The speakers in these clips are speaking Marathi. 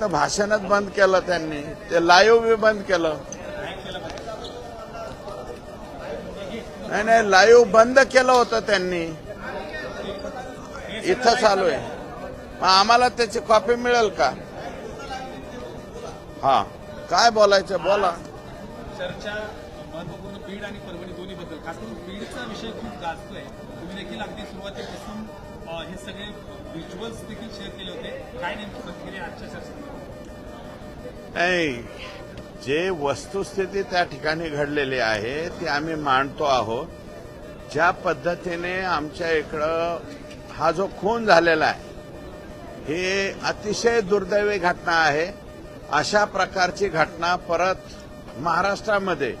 फक्त भाषणच बंद केलं त्यांनी. ते लाईव्ह बी बंद केलं. नाही नाही लाईव्ह बंद केलं होतं त्यांनी. इथं चालू आहे. मग आम्हाला त्याची कॉपी मिळेल का? हा. काय बोलायचं बोला. चर्चा महत्त्वपूर्ण बीड आणि परभणी दोन्ही बद्दल खास करून बीडचा विषय खूप गाजतोय तुम्ही देखील अगदी सुरुवातीपासून हे सगळे व्हिज्युअल्स देखील शेअर केले होते. काय नेमकी प्रतिक्रिया आजच्या चर्चेत नाही जे वस्तुस्थिती त्या ठिकाणी घडलेली आहे ती आम्ही मांडतो आहोत. ज्या पद्धतीने आमच्या इकडं हा जो खून झालेला आहे हे अतिशय दुर्दैवी घटना आहे. अशा प्रकारची घटना परत महाराष्ट्रामध्ये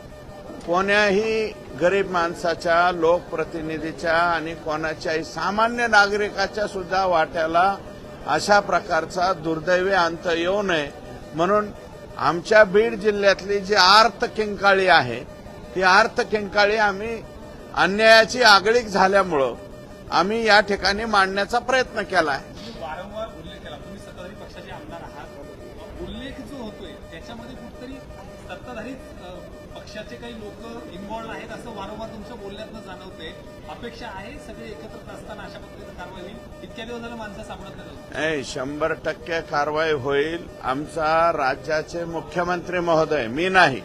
कोण्याही गरीब माणसाच्या लोकप्रतिनिधीच्या आणि कोणाच्याही सामान्य नागरिकाच्या सुद्धा वाट्याला अशा प्रकारचा दुर्दैवी अंत येऊ नये. म्हणून आमच्या बीड जिल्ह्यातली जी आर्त किंकाळी आहे ती आर्त किंकाळी आम्ही अन्यायाची आगळीक झाल्यामुळं आम्ही या ठिकाणी मांडण्याचा प्रयत्न केला. आहे उल्लेख जो होतोय त्याच्यामध्ये कुठतरी सत्ताधारी पक्षाचे काही लोक इन्व्हॉल्ड आहेत असं वारंवार तुमच्या बोलण्यातनं जाणवते अपेक्षा आहे सगळे एकत्र असताना अशा पद्धतीचं कारवाई होईल. इतक्या दिवस झालं माणसं सापडत नाही. शंभर टक्के कारवाई होईल. आमचा राज्याचे मुख्यमंत्री महोदय मी नाही.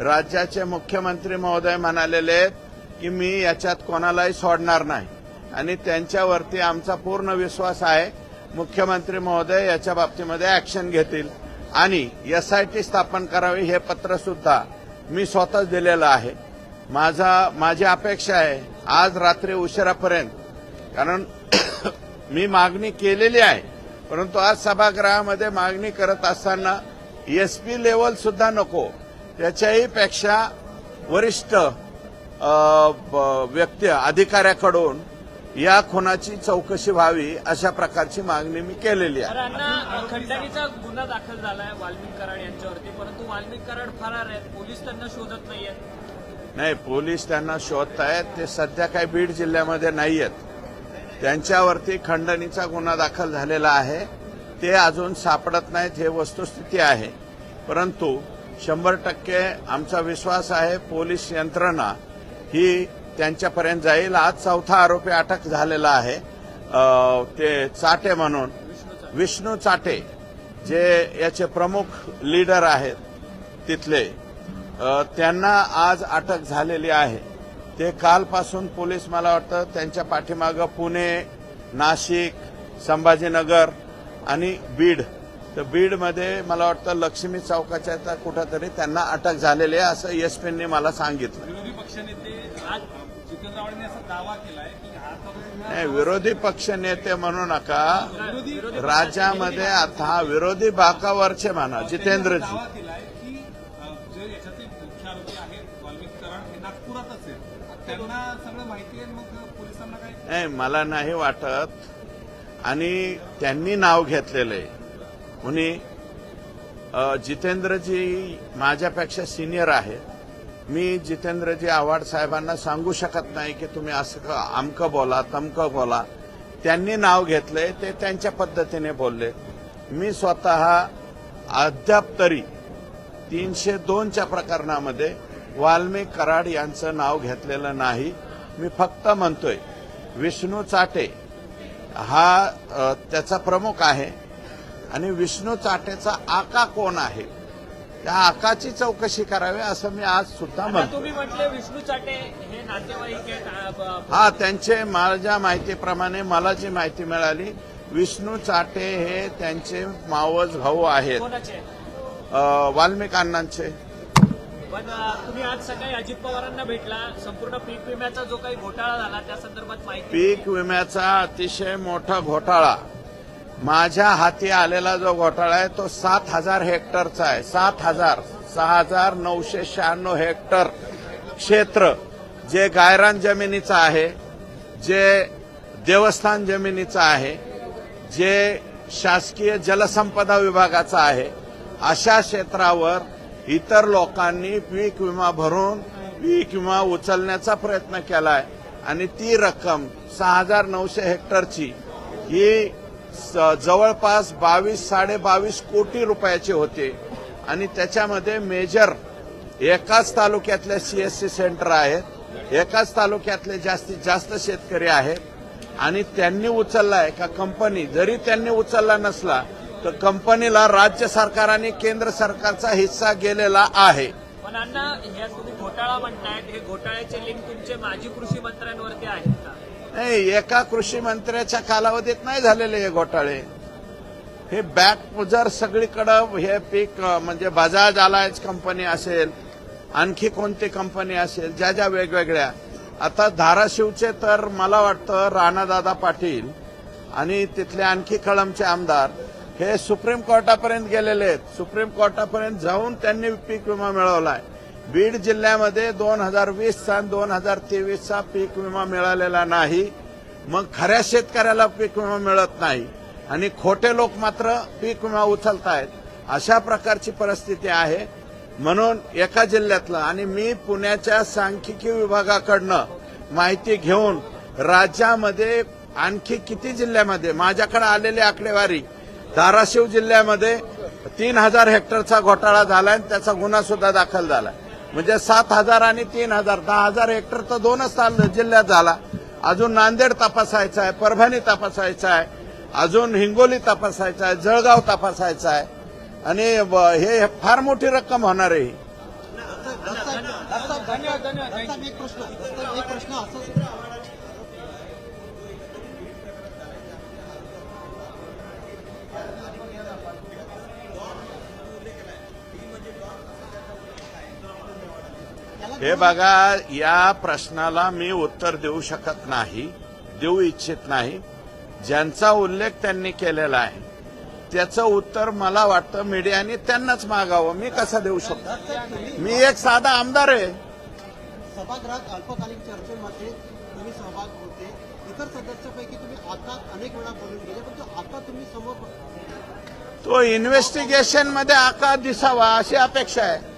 राज्याचे मुख्यमंत्री महोदय म्हणालेले की मी याच्यात कोणालाही सोडणार नाही. आणि त्यांच्यावरती आमचा पूर्ण विश्वास आहे मुख्यमंत्री महोदय याच्या बाबतीमध्ये ऍक्शन घेतील. आणि एसआयटी स्थापन करावी हे पत्र सुद्धा मी स्वतःच दिलेलं आहे. माझा माझी अपेक्षा आहे आज रात्री उशिरापर्यंत. कारण मी मागणी केलेली आहे. परंतु आज सभागृहामध्ये मागणी करत असताना एसपी लेवल सुद्धा नको. त्याच्याही पेक्षा वरिष्ठ ब- व्यक्ती अधिकाऱ्याकडून या खुनाची चौकशी व्हावी अशा प्रकारची मागणी मी केलेली आहे. खंडणीचा गुन्हा दाखल झालाय वाल्मिक कराड यांच्यावरती परंतु वाल्मिक कराड फरार आहेत पोलीस त्यांना शोधत नाहीयेत. नाही पोलीस त्यांना शोधतायत ते सध्या काही बीड जिल्ह्यामध्ये नाही आहेत त्यांच्यावरती खंडणीचा गुन्हा दाखल झालेला आहे. ते अजून सापडत नाहीत हे वस्तुस्थिती आहे. परंतु शंभर टक्के आमचा विश्वास आहे पोलीस यंत्रणा ही त्यांच्यापर्यंत जाईल. आज चौथा आरोपी अटक झालेला आहे. ते चाटे म्हणून. विष्णू चाटे जे याचे प्रमुख लीडर आहेत तिथले त्यांना आज अटक झालेली आहे. ते कालपासून पोलीस मला वाटतं त्यांच्या पाठीमागं पुणे नाशिक संभाजीनगर आणि बीड. तर बीडमध्ये मला वाटतं लक्ष्मी चौकाच्या कुठंतरी त्यांना अटक झालेली आहे असं एसपींनी मला सांगितलं. विरोधी पक्षनेते आज हा नाही विरोधी पक्ष नेते म्हणू नका. राज्यामध्ये आता विरोधी बाकावरचे म्हणा जितेंद्रजी. हे नाही मला नाही वाटत. आणि त्यांनी नाव घेतलेलं आहे. अ, जितेंद्रजी माझ्यापेक्षा सिनियर आहेत मी जितेंद्रजी आव्हाड साहेबांना सांगू शकत नाही की तुम्ही असं आमकं बोला तमकं बोला. त्यांनी नाव घेतले ते त्यांच्या पद्धतीने बोलले. मी स्वतः अद्याप तरी तीनशे दोनच्या प्रकरणामध्ये वाल्मिक कराड यांचं नाव घेतलेलं नाही. मी फक्त म्हणतोय विष्णू चाटे हा त्याचा प्रमुख आहे. आणि विष्णू चाटेचा आका कोण आहे? त्या आकाची चौकशी करावी असं मी आज सुद्धा म्हणतो. तुम्ही म्हटले विष्णू चाटे हे नातेवाईक हा त्यांचे माझ्या माहितीप्रमाणे मला जी माहिती मिळाली विष्णू चाटे हे त्यांचे मावस भाऊ आहेत. वाल्मिक अण्णांचे. पण तुम्ही आज सकाळी अजित पवारांना भेटला संपूर्ण पीक विम्याचा जो काही घोटाळा झाला त्या संदर्भात माहिती पीक विम्याचा अतिशय मोठा घोटाळा. माझ्या हाती आलेला जो घोटाळा आहे तो सात हजार हेक्टरचा आहे. सात हजार सहा हजार नऊशे शहाण्णव हेक्टर क्षेत्र जे गायरान जमिनीचं आहे जे देवस्थान जमिनीचं आहे जे शासकीय जलसंपदा विभागाचं आहे अशा क्षेत्रावर इतर लोकांनी पीक विमा भरून पीक विमा उचलण्याचा प्रयत्न केलाय. आणि ती रक्कम सहा हजार नऊशे हेक्टरची ही जवळपास बावीस साडे बावीस कोटी रुपयाचे होते. आणि त्याच्यामध्ये मेजर एकाच तालुक्यातले सीएससी सेंटर आहेत. एकाच तालुक्यातले जास्तीत जास्त शेतकरी आहेत. आणि त्यांनी उचललाय का कंपनी. जरी त्यांनी उचलला नसला तर कंपनीला राज्य सरकार आणि केंद्र सरकारचा हिस्सा गेलेला आहे. पण अण्णा घोटाळा म्हणतायत हे घोटाळ्याचे लिंक तुमचे माजी कृषी मंत्र्यांवरती आहे नाही एका कृषी मंत्र्याच्या कालावधीत नाही झालेले हे घोटाळे. हे बॅक जर सगळीकडं हे पीक म्हणजे बजाज अलायन्स कंपनी असेल आणखी कोणती कंपनी असेल ज्या ज्या वेगवेगळ्या. आता धाराशिवचे तर मला वाटतं राणादादा पाटील आणि तिथले आणखी कळमचे आमदार हे सुप्रीम कोर्टापर्यंत गेलेले आहेत. सुप्रीम कोर्टापर्यंत जाऊन त्यांनी पीक विमा मिळवलाय. बीड जिल्ह्यामध्ये दोन हजार वीस आणि दोन हजार तेवीसचा पीक विमा मिळालेला नाही. मग खऱ्या शेतकऱ्याला पीक विमा मिळत नाही आणि खोटे लोक मात्र पीक विमा उचलतायत. अशा प्रकारची परिस्थिती आहे. म्हणून एका जिल्ह्यातलं आणि मी पुण्याच्या सांख्यिकी विभागाकडनं माहिती घेऊन राज्यामध्ये आणखी किती जिल्ह्यामध्ये माझ्याकडे आलेली आकडेवारी धाराशिव जिल्ह्यामध्ये तीन हजार हेक्टरचा घोटाळा झालाय आणि त्याचा गुन्हा सुद्धा दाखल झालाय. म्हणजे सात हजार आणि तीन हजार दहा हजार हेक्टर तर दोनच जिल्ह्यात झाला अजून नांदेड तपासायचा आहे परभणी तपासायचा आहे अजून हिंगोली तपासायचा आहे जळगाव तपासायचा आहे आणि हे फार मोठी रक्कम होणार आहे हे बघा या प्रश्नाला मी उत्तर देऊ शकत नाही देऊ इच्छित नाही. ज्यांचा उल्लेख त्यांनी केलेला आहे त्याचं उत्तर मला वाटतं मीडियाने त्यांनाच मागावं. मी कसं देऊ शकतो? मी एक साधा आमदार आहे. सभागृहात अल्पकालीन चर्चेमध्ये तुम्ही सहभाग होते. इतर सदस्यापैकी तुम्ही आता अनेक वेळा बोलून गेले पण आता तुम्ही समोर तो इन्व्हेस्टिगेशनमध्ये आकार दिसावा अशी अपेक्षा आहे.